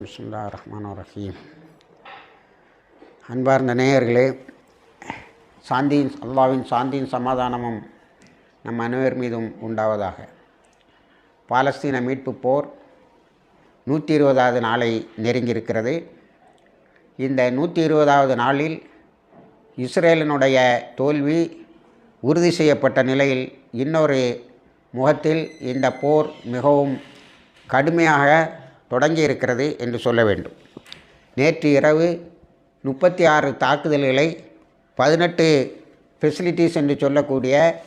பிஸ்மில்லா ரஹ்மான் ரஹீம் அன்பார்ந்த நேயர்களே சாந்தியின் அல்லாவின் சாந்தியின் சமாதானமும் நம் அனைவர் மீதும் உண்டாவதாக. பாலஸ்தீன மீட்பு போர் நூற்றி இருபதாவது நாளை நெருங்கியிருக்கிறது. இந்த நூற்றி இருபதாவது நாளில் இஸ்ரேலினுடைய தோல்வி உறுதி செய்யப்பட்ட நிலையில் இன்னொரு முகத்தில் இந்த போர் மிகவும் கடுமையாக தொடங்கி இருக்கிறது என்று சொல்ல வேண்டும். நேற்று இரவு முப்பத்தி ஆறு தாக்குதல்களை பதினெட்டு ஃபெசிலிட்டிஸ் என்று சொல்லக்கூடிய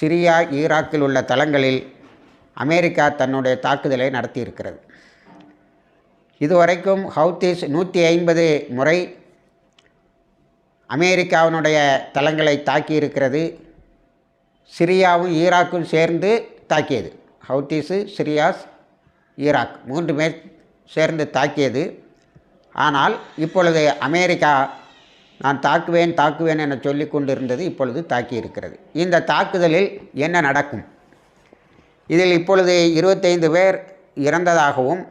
சிரியா ஈராக்கில் உள்ள தளங்களில் அமெரிக்கா தன்னுடைய தாக்குதலை நடத்தியிருக்கிறது. இதுவரைக்கும் ஹவுத்திஸ் நூற்றி ஐம்பது முறை அமெரிக்காவினுடைய தளங்களை தாக்கியிருக்கிறது. சிரியாவும் ஈராக்கும் சேர்ந்து தாக்கியது. ஹவுத்திஸு சிரியாஸ் ஈராக் மூன்று பேர் சேர்ந்து தாக்கியது. ஆனால் இப்பொழுது அமெரிக்கா நான் தாக்குவேன் தாக்குவேன் என சொல்லி கொண்டிருந்தது இப்பொழுது தாக்கியிருக்கிறது. இந்த தாக்குதலில் என்ன நடக்கும்? இதில் இப்பொழுது இருபத்தைந்து பேர் இறந்ததாகவும்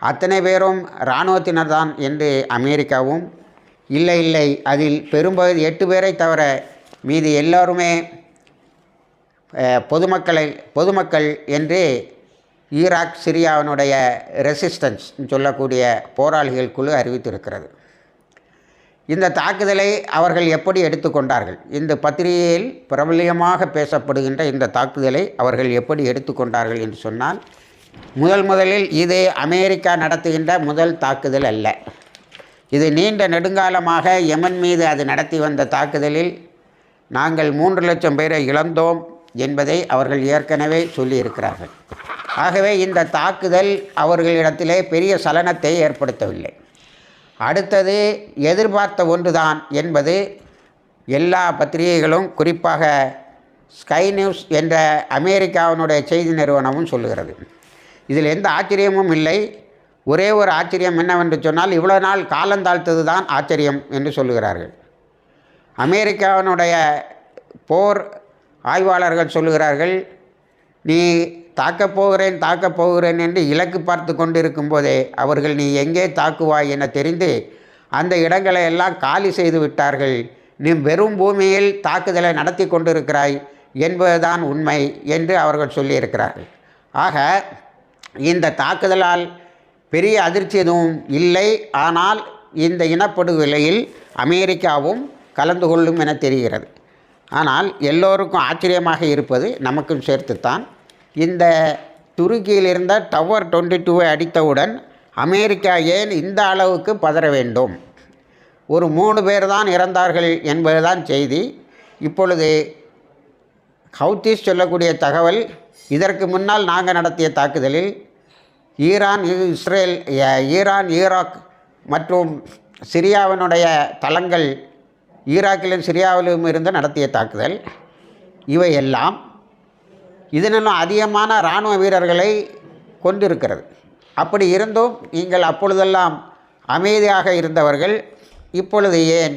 அத்தனை பேரும் இராணுவத்தினர் தான் என்று அமெரிக்காவும் இல்லை இல்லை அதில் பெரும்பகுதி எட்டு பேரை தவிர மீதி எல்லோருமே பொதுமக்களை பொதுமக்கள் என்று ஈராக் சிரியாவினுடைய ரெசிஸ்டன்ஸ் சொல்லக்கூடிய போராளிகள் குழு அறிவித்திருக்கிறது. இந்த தாக்குதலை அவர்கள் எப்படி எடுத்துக்கொண்டார்கள் இந்த பத்திரிகையில் பிரபலியமாக பேசப்படுகின்ற இந்த தாக்குதலை அவர்கள் எப்படி எடுத்துக்கொண்டார்கள் என்று சொன்னால் முதல் முதலில் இது அமெரிக்கா நடத்துகின்ற முதல் தாக்குதல் அல்ல. இது நீண்ட நெடுங்காலமாக யமன் மீது அது நடத்தி வந்த தாக்குதலில் நாங்கள் மூன்று லட்சம் பேரை இழந்தோம் என்பதை அவர்கள் ஏற்கனவே சொல்லியிருக்கிறார்கள். ஆகவே இந்த தாக்குதல் அவர்களிடத்திலே பெரிய சலனத்தை ஏற்படுத்தவில்லை. அடுத்தது எதிர்பார்த்த ஒன்றுதான் என்பது எல்லா பத்திரிகைகளும் குறிப்பாக ஸ்கை நியூஸ் என்ற அமெரிக்காவினுடைய செய்தி நிறுவனமும் சொல்லுகிறது. இதில் எந்த ஆச்சரியமும் இல்லை. ஒரே ஒரு ஆச்சரியம் என்னவென்று சொன்னால் இவ்வளோ நாள் காலந்தாழ்த்தது தான் ஆச்சரியம் என்று சொல்லுகிறார்கள். அமெரிக்காவினுடைய போர் ஆய்வாளர்கள் சொல்லுகிறார்கள் நீ தாக்கப் போகிறேன் தாக்கப் போகிறேன் என்று இலக்கு பார்த்து கொண்டிருக்கும் போதே அவர்கள் நீ எங்கே தாக்குவாய்? என தெரிந்து அந்த இடங்களை எல்லாம் காலி செய்து விட்டார்கள். நீ வெறும் பூமியில் தாக்குதலை நடத்தி கொண்டிருக்கிறாய் என்பதுதான் உண்மை என்று அவர்கள் சொல்லியிருக்கிறார்கள். ஆக இந்த தாக்குதலால் பெரிய அதிர்ச்சி எதுவும் இல்லை. ஆனால் இந்த இனப்படுகொலையில் அமெரிக்காவும் கலந்து கொள்ளும் என தெரிகிறது. ஆனால் எல்லோருக்கும் ஆச்சரியமாக இருப்பது நமக்கும் சேர்த்துத்தான். இந்த துருக்கியில் இருந்த டவர் டுவெண்ட்டி டூவை அடித்தவுடன் அமெரிக்கா ஏன் இந்த அளவுக்கு பதற வேண்டும்? ஒரு மூணு பேர் தான் இறந்தார்கள் என்பதுதான் செய்தி. இப்பொழுது ஹவுத்திஸ் சொல்லக்கூடிய தகவல் இதற்கு முன்னால் நாங்கள் நடத்திய தாக்குதலில் ஈரான் இஸ்ரேல் ஈரான் ஈராக் மற்றும் சிரியாவினுடைய தளங்கள் ஈராக்கிலும் சிரியாவிலும் இருந்து நடத்திய தாக்குதல். இவையெல்லாம் இதனும் அதிகமான இராணுவ வீரர்களை கொண்டிருக்கிறது. அப்படி இருந்தும் நீங்கள் அப்பொழுதெல்லாம் அமைதியாக இருந்தவர்கள் இப்பொழுது ஏன்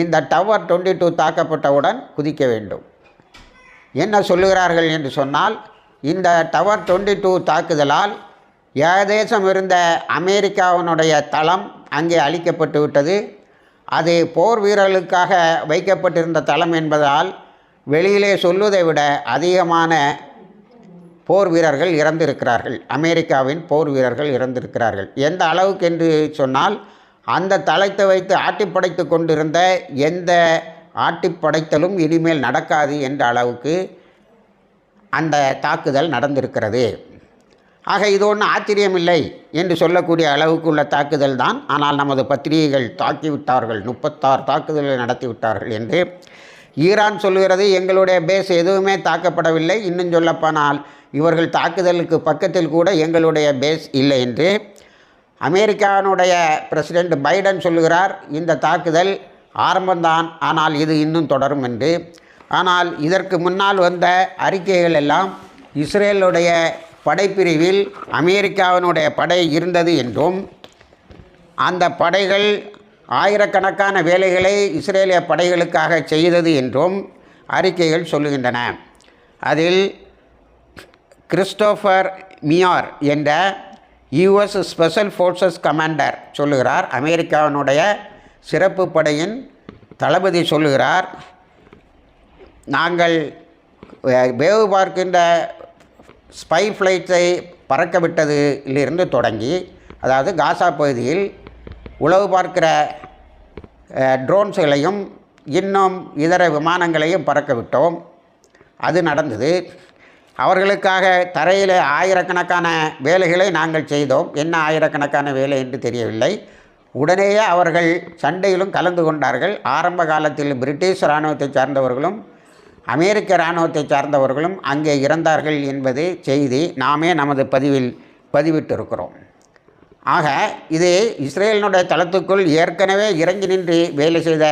இந்த டவர் டுவெண்ட்டி டூ தாக்கப்பட்டவுடன் குதிக்க வேண்டும்? என்ன சொல்லுகிறார்கள் என்று சொன்னால் இந்த டவர் டுவெண்ட்டி டூ தாக்குதலால் ஏதேசம் இருந்த அமெரிக்காவினுடைய தளம் அங்கே அழிக்கப்பட்டு விட்டது. அது போர் வீரர்களுக்காக வைக்கப்பட்டிருந்த தளம் என்பதால் வெளியிலே சொல்வதை விட அதிகமான போர் வீரர்கள் இறந்திருக்கிறார்கள். அமெரிக்காவின் போர் வீரர்கள் இறந்திருக்கிறார்கள். எந்த அளவுக்கு என்று சொன்னால் அந்த தளத்தை வைத்து ஆட்டிப்படைத்து கொண்டிருந்த எந்த ஆட்டிப்படைத்தலும் இனிமேல் நடக்காது என்ற அளவுக்கு அந்த தாக்குதல் நடந்திருக்கிறது. ஆக இது ஒன்றும் ஆச்சரியமில்லை என்று சொல்லக்கூடிய அளவுக்கு உள்ள தாக்குதல் தான். ஆனால் நமது பத்திரிகைகள் தாக்கிவிட்டார்கள். முப்பத்தாறு தாக்குதல்களை நடத்திவிட்டார்கள் என்று. ஈரான் சொல்கிறது எங்களுடைய பேஸ் எதுவுமே தாக்கப்படவில்லை. இன்னும் சொல்லப்போனால் இவர்கள் தாக்குதலுக்கு பக்கத்தில் கூட எங்களுடைய பேஸ் இல்லை என்று அமெரிக்காவினுடைய பிரசிடெண்ட் பைடன் சொல்லுகிறார். இந்த தாக்குதல் ஆரம்பம்தான் ஆனால் இது இன்னும் தொடரும் என்று. ஆனால் இதற்கு முன்னால் வந்த அறிக்கைகள் எல்லாம் இஸ்ரேலுடைய படைப்பிரிவில் அமெரிக்காவினுடைய படை இருந்தது என்றும் அந்த படைகள் ஆயிரக்கணக்கான வேலைகளை இஸ்ரேலிய படைகளுக்காக செய்தது என்றும் அறிக்கைகள் சொல்லுகின்றன. அதில் கிறிஸ்டோஃபர் மியார் என்ற யுஎஸ் ஸ்பெஷல் ஃபோர்ஸஸ் கமாண்டர் சொல்லுகிறார். அமெரிக்காவினுடைய சிறப்பு படையின் தளபதி சொல்லுகிறார். நாங்கள் வேவு பார்க்கின்ற ஸ்பை ஃப்ளைட்ஸை பறக்கவிட்டதிலிருந்து தொடங்கி அதாவது காசா பகுதியில் உளவு பார்க்கிற ட்ரோன்ஸுகளையும் ட்ரோன்ஸ்களையும் இன்னும் இதர விமானங்களையும் பறக்க விட்டோம். அது நடந்தது. அவர்களுக்காக தரையில் ஆயிரக்கணக்கான வேலைகளை நாங்கள் செய்தோம். என்ன ஆயிரக்கணக்கான வேலை என்று தெரியவில்லை. உடனேயே அவர்கள் சண்டையிலும் கலந்து கொண்டார்கள். ஆரம்ப காலத்தில் பிரிட்டிஷ் இராணுவத்தை சார்ந்தவர்களும் அமெரிக்க இராணுவத்தை சார்ந்தவர்களும் அங்கே இறந்தார்கள் என்பது செய்தி நாமே நமது பதிவில் பதிவிட்டிருக்கிறோம். ஆக இது இஸ்ரேலினுடைய தளத்துக்குள் ஏற்கனவே இறங்கி நின்று வேலை செய்த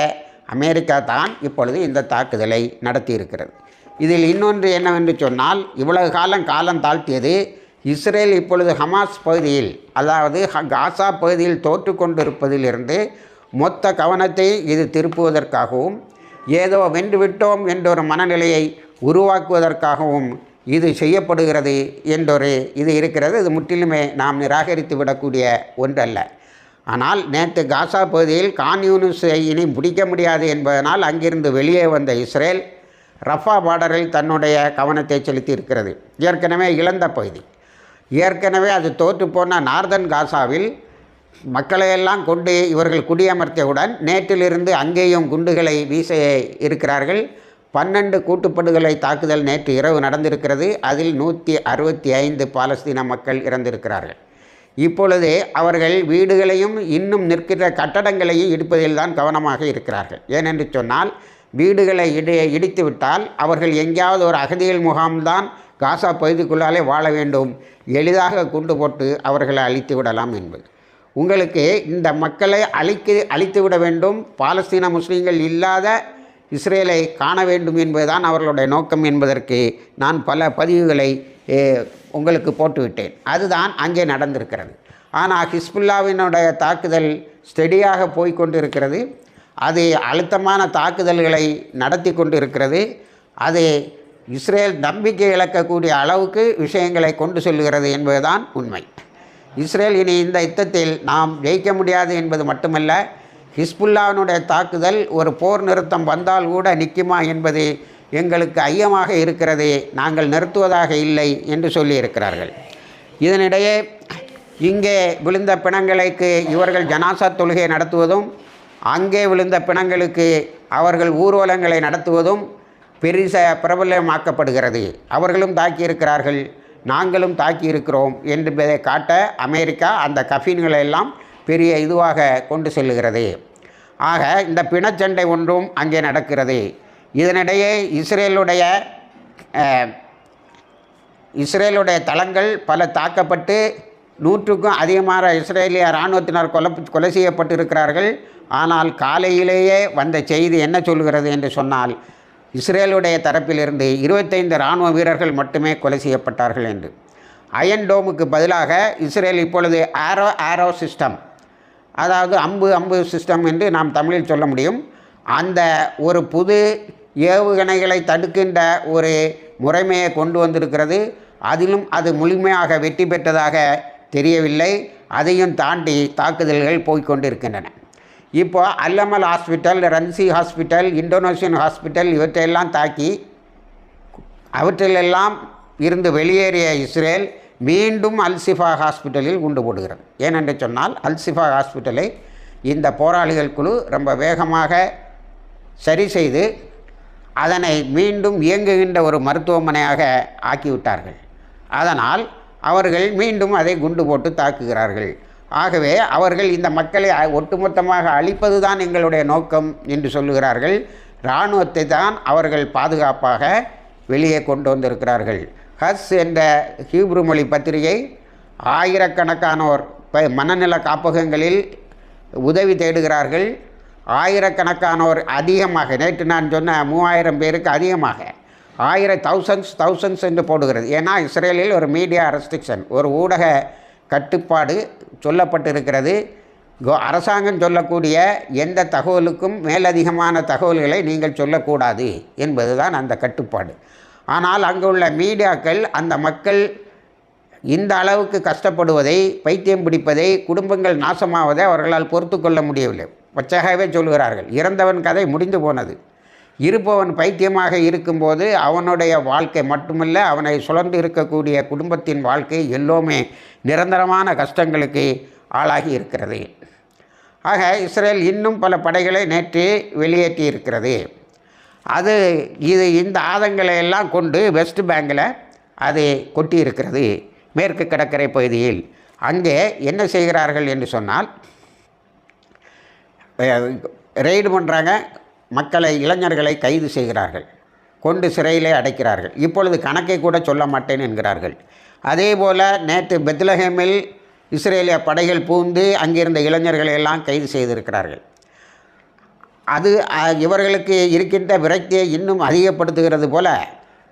அமெரிக்கா தான் இப்பொழுது இந்த தாக்குதலை நடத்தியிருக்கிறது. இதில் இன்னொன்று என்னவென்று சொன்னால் இவ்வளவு காலம் காலம் தாழ்த்தியது இஸ்ரேல் இப்பொழுது ஹமாஸ் பகுதியில் அதாவது ஹ- காசா பகுதியில் தோற்று கொண்டிருப்பதிலிருந்து மொத்த கவனத்தை இது திருப்புவதற்காகவும் ஏதோ வென்றுவிட்டோம் என்றொரு மனநிலையை உருவாக்குவதற்காகவும் இது செய்யப்படுகிறது என்றொரு இது இருக்கிறது. இது முற்றிலுமே நாம் நிராகரித்து விடக்கூடிய ஒன்றல்ல. ஆனால் நேற்று காசா பகுதியில் கான்யூனிஸை இனி பிடிக்க முடியாது என்பதனால் அங்கிருந்து வெளியே வந்த இஸ்ரேல் ரஃபா பார்டரில் தன்னுடைய கவனத்தை செலுத்தி இருக்கிறது. ஏற்கனவே இழந்த பகுதி. ஏற்கனவே அது தோற்றுப்போன நார்தன் காசாவில் மக்களையெல்லாம் கொண்டு இவர்கள் குடியமர்த்தியவுடன் நேற்றிலிருந்து அங்கேயும் குண்டுகளை வீச இருக்கிறார்கள். பன்னெண்டு கூட்டுப்படுகொலை தாக்குதல் நேற்று இரவு நடந்திருக்கிறது. அதில் நூற்றி அறுபத்தி ஐந்து பாலஸ்தீன மக்கள் இறந்திருக்கிறார்கள். இப்பொழுது அவர்கள் வீடுகளையும் இன்னும் நிற்கிற கட்டடங்களையும் இடிப்பதில் தான் கவனமாக இருக்கிறார்கள். ஏனென்று சொன்னால் வீடுகளை இடி இடித்துவிட்டால் அவர்கள் எங்கேயாவது ஒரு அகதிகள் முகாம்தான் காசா பகுதிக்குள்ளாலே வாழ வேண்டும். எளிதாக குண்டு போட்டு அவர்களை அழித்து விடலாம் என்பது. உங்களுக்கு இந்த மக்களை அழிக்க அழித்து விட வேண்டும். பாலஸ்தீன முஸ்லீம்கள் இல்லாத இஸ்ரேலை காண வேண்டும் என்பதுதான் அவர்களுடைய நோக்கம் என்பதற்கு நான் பல பதிவுகளை உங்களுக்கு போட்டுவிட்டேன். அதுதான் அங்கே நடந்திருக்கிறது. ஆனால் ஹிஸ்புல்லாவினுடைய தாக்குதல் ஸ்டெடியாக போய்கொண்டிருக்கிறது அது அழுத்தமான தாக்குதல்களை நடத்தி கொண்டிருக்கிறது. அது இஸ்ரேல் நம்பிக்கை இழக்கக்கூடிய அளவுக்கு விஷயங்களை கொண்டு செல்கிறது என்பதுதான் உண்மை. இஸ்ரேல் இனி இந்த யுத்தத்தில் நாம் ஜெயிக்க முடியாது என்பது மட்டுமல்ல ஹிஸ்புல்லாவினுடைய தாக்குதல் ஒரு போர் நிறுத்தம் வந்தால் கூட நிற்குமா என்பது எங்களுக்கு ஐயமாக இருக்கிறது நாங்கள் நிறுத்துவதாக இல்லை என்று சொல்லியிருக்கிறார்கள். இதனிடையே இங்கே விழுந்த பிணங்களுக்கு இவர்கள் ஜனாசா தொழுகை நடத்துவதும் அங்கே விழுந்த பிணங்களுக்கு அவர்கள் ஊர்வலங்களை நடத்துவதும் பெரிச பிரபலமாக்கப்படுகிறது. அவர்களும் தாக்கியிருக்கிறார்கள் நாங்களும் தாக்கியிருக்கிறோம் என்பதை காட்ட அமெரிக்கா அந்த கஃபீன்களை எல்லாம் பெரிய இதுவாக கொண்டு செல்லுகிறது. ஆக இந்த பிணச்சண்டை ஒன்றும் அங்கே நடக்கிறது. இதனிடையே இஸ்ரேலுடைய இஸ்ரேலுடைய தளங்கள் பல தாக்கப்பட்டு நூற்றுக்கும் அதிகமான இஸ்ரேலிய இராணுவத்தினர் கொலை கொலை செய்யப்பட்டிருக்கிறார்கள். ஆனால் காலையிலேயே வந்த செய்தி என்ன சொல்கிறது என்று சொன்னால் இஸ்ரேலுடைய தரப்பிலிருந்து இருபத்தைந்து இராணுவ வீரர்கள் மட்டுமே கொலை செய்யப்பட்டார்கள் என்று. அயன் டோமுக்கு பதிலாக இஸ்ரேல் இப்பொழுது ஆரோ ஆரோ சிஸ்டம் அதாவது அம்பு அம்பு சிஸ்டம் என்று நாம் தமிழில் சொல்ல முடியும். அந்த ஒரு புது ஏவுகணைகளை தடுக்கின்ற ஒரு முறைமையை கொண்டு வந்திருக்கிறது. அதிலும் அது முழுமையாக வெற்றி பெற்றதாக தெரியவில்லை. அதையும் தாண்டி தாக்குதல்கள் போய்கொண்டிருக்கின்றன இப்போ அல்லமல் hospital Rantisi hospital Indonesian hospital இவற்றையெல்லாம் தாக்கி அவற்றிலெல்லாம் இருந்து வெளியேறிய இஸ்ரேல் மீண்டும் அல்சிஃபா ஹாஸ்பிட்டலில் குண்டு போடுகிறது. ஏனென்று சொன்னால் அல்சிஃபா ஹாஸ்பிட்டலை இந்த போராளிகள் குழு ரொம்ப வேகமாக சரி செய்து அதனை மீண்டும் இயங்குகின்ற ஒரு மருத்துவமனையாக ஆக்கிவிட்டார்கள். அதனால் அவர்கள் மீண்டும் அதை குண்டு போட்டு தாக்குகிறார்கள். ஆகவே அவர்கள் இந்த மக்களை ஒட்டுமொத்தமாக அழிப்பது தான் எங்களுடைய நோக்கம் என்று சொல்லுகிறார்கள். இராணுவத்தை தான் அவர்கள் பாதுகாப்பாக வெளியே கொண்டு வந்திருக்கிறார்கள். ஹஸ் என்ற ஹீப்ரு மொழி பத்திரிகை ஆயிரக்கணக்கானோர் ப- மனநல காப்பகங்களில் உதவி தேடுகிறார்கள். ஆயிரக்கணக்கானோர் அதிகமாக நேற்று நான் சொன்ன மூவாயிரம் பேருக்கு அதிகமாக ஆயிர தௌசண்ட்ஸ் தௌசண்ட்ஸ் என்று போடுகிறது. ஏன்னா இஸ்ரேலில் ஒரு மீடியா ரெஸ்ட்ரிக்ஷன் ஒரு ஊடக கட்டுப்பாடு சொல்லப்பட்டிருக்கிறது. கோ- அரசாங்கம் சொல்லக்கூடிய எந்த தகவலுக்கும் மேலதிகமான தகவல்களை நீங்கள் சொல்லக்கூடாது என்பதுதான் அந்த கட்டுப்பாடு. ஆனால் அங்குள்ள மீடியாக்கள் அந்த மக்கள் இந்த அளவுக்கு கஷ்டப்படுவதை பைத்தியம் பிடிப்பதை குடும்பங்கள் நாசமாவதை அவர்களால் பொறுத்து கொள்ள முடியவில்லை. பச்சையாகவே சொல்கிறார்கள் இறந்தவன் கதை முடிந்து போனது. இருப்பவன் பைத்தியமாக இருக்கும்போது அவனுடைய வாழ்க்கை மட்டுமல்ல அவனை சுழந்து இருக்கக்கூடிய குடும்பத்தின் வாழ்க்கை எல்லோருமே நிரந்தரமான கஷ்டங்களுக்கு ஆளாகி இருக்கிறது. ஆக இஸ்ரேல் இன்னும் பல படைகளை நேற்று வெளியேற்றி இருக்கிறது அது இது இந்த ஆதங்களை எல்லாம் கொண்டு வெஸ்ட் பேங்கில் அது கொட்டி இருக்கிறது மேற்கு கடற்கரை பகுதியில். அங்கே என்ன செய்கிறார்கள் என்று சொன்னால் ரெய்டு பண்ணுறாங்க மக்களை இளைஞர்களை கைது செய்கிறார்கள். கொண்டு சிறையிலே அடைக்கிறார்கள். இப்பொழுது கணக்கை கூட சொல்ல மாட்டேன் என்கிறார்கள். அதே போல் நேற்று பெத்லஹேமில் இஸ்ரேலிய படைகள் பூந்து அங்கிருந்த இளைஞர்களை எல்லாம் கைது செய்திருக்கிறார்கள். அது இவர்களுக்கு இருக்கின்ற விரக்தியை இன்னும் அதிகப்படுத்துகிறது போல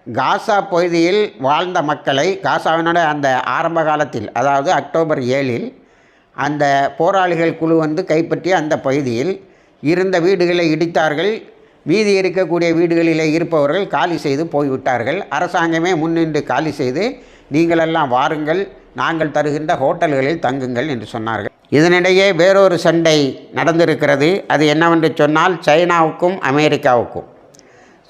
காசா பகுதியில் வாழ்ந்த மக்களை காசாவினோட அந்த ஆரம்ப காலத்தில் அதாவது அக்டோபர் ஏழில் அந்த போராளிகள் குழு வந்து கைப்பற்றிய அந்த பகுதியில் இருந்த வீடுகளை இடித்தார்கள். மீதி இருக்கக்கூடிய வீடுகளிலே இருப்பவர்கள் காலி செய்து போய்விட்டார்கள். அரசாங்கமே முன்னின்று காலி செய்து நீங்களெல்லாம் வாருங்கள் நாங்கள் தருகின்ற ஹோட்டல்களில் தங்குங்கள் என்று சொன்னார்கள். இதனிடையே வேறொரு சண்டை நடந்திருக்கிறது. அது என்னவென்று சொன்னால் சைனாவுக்கும் அமெரிக்காவுக்கும்.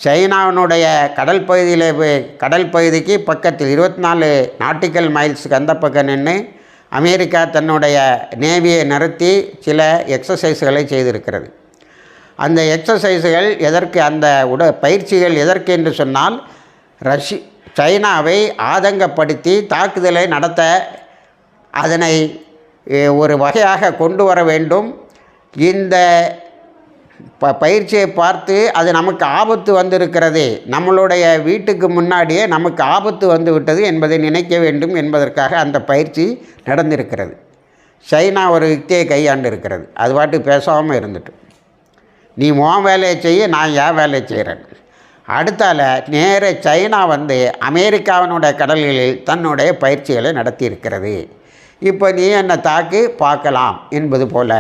சைனாவினுடைய கடல் பகுதியில் கடல் பகுதிக்கு பக்கத்தில் இருபத்தி நாலு நாட்டிக்கல் மைல்ஸுக்கு அந்த பக்கம் நின்று அமெரிக்கா தன்னுடைய நேவியை நிறுத்தி சில எக்ஸசைஸ்களை செய்திருக்கிறது. அந்த எக்ஸசைஸுகள் எதற்கு அந்த உட பயிற்சிகள் எதற்கு என்று சொன்னால் ரஷ்ய சைனாவை ஆதங்கப்படுத்தி தாக்குதலை நடத்த அதனை ஒரு வகையாக கொண்டு வர வேண்டும். இந்த ப பயிற்சியை பார்த்து அது நமக்கு ஆபத்து வந்திருக்கிறது. நம்மளுடைய வீட்டுக்கு முன்னாடியே நமக்கு ஆபத்து வந்து விட்டது என்பதை நினைக்க வேண்டும் என்பதற்காக அந்த பயிற்சி நடந்திருக்கிறது. சைனா ஒரு யுக்தியை கையாண்டு இருக்கிறது அது பாட்டு பேசாமல் இருந்துட்டு. நீ உன் வேலையை செய்ய நான் என் வேலையை செய்கிறேன் அடுத்தால நேர சைனா வந்து அமெரிக்காவினுடைய கடல்களில் தன்னுடைய பயிற்சிகளை நடத்தியிருக்கிறது. இப்போ நீ என்னை தாக்கு பார்க்கலாம் என்பது போல.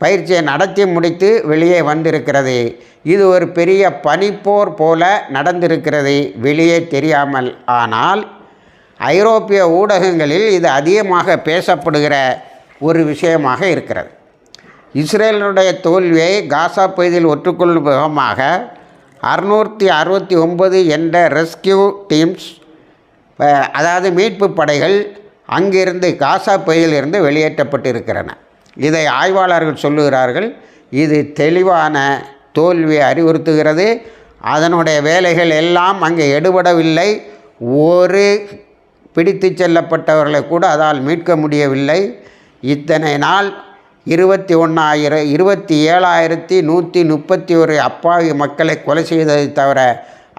பயிற்சியை நடத்தி முடித்து வெளியே வந்திருக்கிறது. இது ஒரு பெரிய பனிப்போர் போல நடந்திருக்கிறது. வெளியே தெரியாமல். ஆனால் ஐரோப்பிய ஊடகங்களில் இது அதிகமாக பேசப்படுகிற ஒரு விஷயமாக இருக்கிறது. இஸ்ரேலினுடைய தோல்வியை காசா பகுதியில் ஒற்றுக்கொள்ளும் விதமாக அறுநூற்றி அறுபத்தி ஒன்பது என்ற ரெஸ்கியூ டீம்ஸ் அதாவது மீட்பு படைகள் அங்கிருந்து காசா பகுதியிலிருந்து வெளியேற்றப்பட்டிருக்கிறன. இதை ஆய்வாளர்கள் சொல்லுகிறார்கள் இது தெளிவான தோல்வியை அறிவுறுத்துகிறது. அதனுடைய வேலைகள் எல்லாம் அங்கே எடுபடவில்லை. ஒரு பிடித்து செல்லப்பட்டவர்களை கூட அதால் மீட்க முடியவில்லை. இத்தனை நாள் இருபத்தி ஒன்றாயிரம் இருபத்தி ஏழாயிரத்தி நூற்றி முப்பத்தி ஒரு அப்பாவி மக்களை கொலை செய்ததை தவிர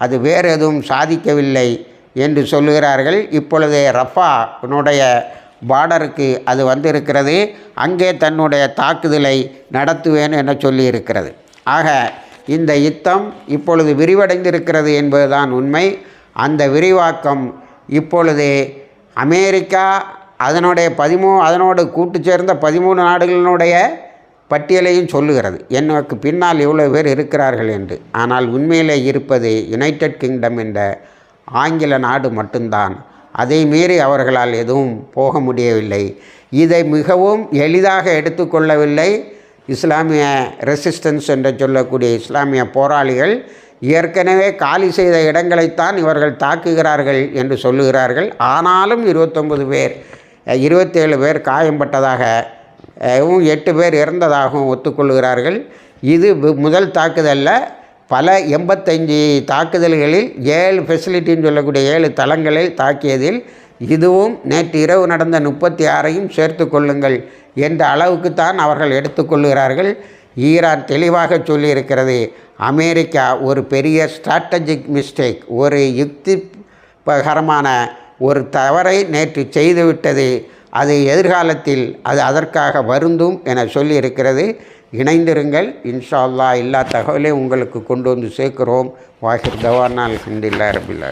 அது வேறு எதுவும் சாதிக்கவில்லை. என்று சொல்லுகிறார்கள். இப்பொழுது ரஃபானுடைய பார்டருக்கு அது வந்திருக்கிறது. அங்கே தன்னுடைய தாக்குதலை நடத்துவேன் என சொல்லியிருக்கிறது. ஆக இந்த யுத்தம் இப்பொழுது விரிவடைந்திருக்கிறது என்பதுதான் உண்மை. அந்த விரிவாக்கம் இப்பொழுது அமெரிக்கா அதனுடைய பதிமூ அதனோடு கூட்டு சேர்ந்த பதிமூணு நாடுகளினுடைய பட்டியலையும் சொல்லுகிறது. எனக்கு பின்னால் இவ்வளோ பேர் இருக்கிறார்கள் என்று. ஆனால் உண்மையிலே இருப்பது யுனைடெட் கிங்டம் என்ற ஆங்கில நாடு மட்டும்தான். அதை மீறி அவர்களால் எதுவும் போக முடியவில்லை. இதை மிகவும் எளிதாக எடுத்துக்கொள்ளவில்லை இஸ்லாமிய ரெசிஸ்டன்ஸ் என்று சொல்லக்கூடிய இஸ்லாமிய போராளிகள் ஏற்கனவே காலி செய்த இடங்களைத்தான் இவர்கள் தாக்குகிறார்கள் என்று சொல்லுகிறார்கள். ஆனாலும் இருபத்தொம்பது பேர் இருபத்தேழு பேர் காயம்பட்டதாக எட்டு பேர் இறந்ததாகவும் ஒத்துக்கொள்கிறார்கள். இது முதல் தாக்குதலில் பல எண்பத்தஞ்சு தாக்குதல்களில் ஏழு ஃபெசிலிட்டின்னு சொல்லக்கூடிய ஏழு தளங்களில் தாக்கியதில் இதுவும் நேற்று இரவு நடந்த முப்பத்தி ஆறையும் சேர்த்து கொள்ளுங்கள் என்ற அளவுக்குத்தான் அவர்கள் எடுத்துக்கொள்கிறார்கள் ஈரான் தெளிவாக சொல்லியிருக்கிறது அமெரிக்கா ஒரு பெரிய ஸ்ட்ராட்டஜிக் மிஸ்டேக் ஒரு யுக்திபகரமான ஒரு தவறை நேற்று செய்துவிட்டது. அது எதிர்காலத்தில் அது அதற்காக வருந்தும் என சொல்லியிருக்கிறது. இணைந்திருங்கள். இன்ஷா அல்லா எல்லா தகவலையும் உங்களுக்கு கொண்டு வந்து சேர்க்குறோம். வாஹிர் தவானால் அல்ஹம்துலில்லாஹி ரபில்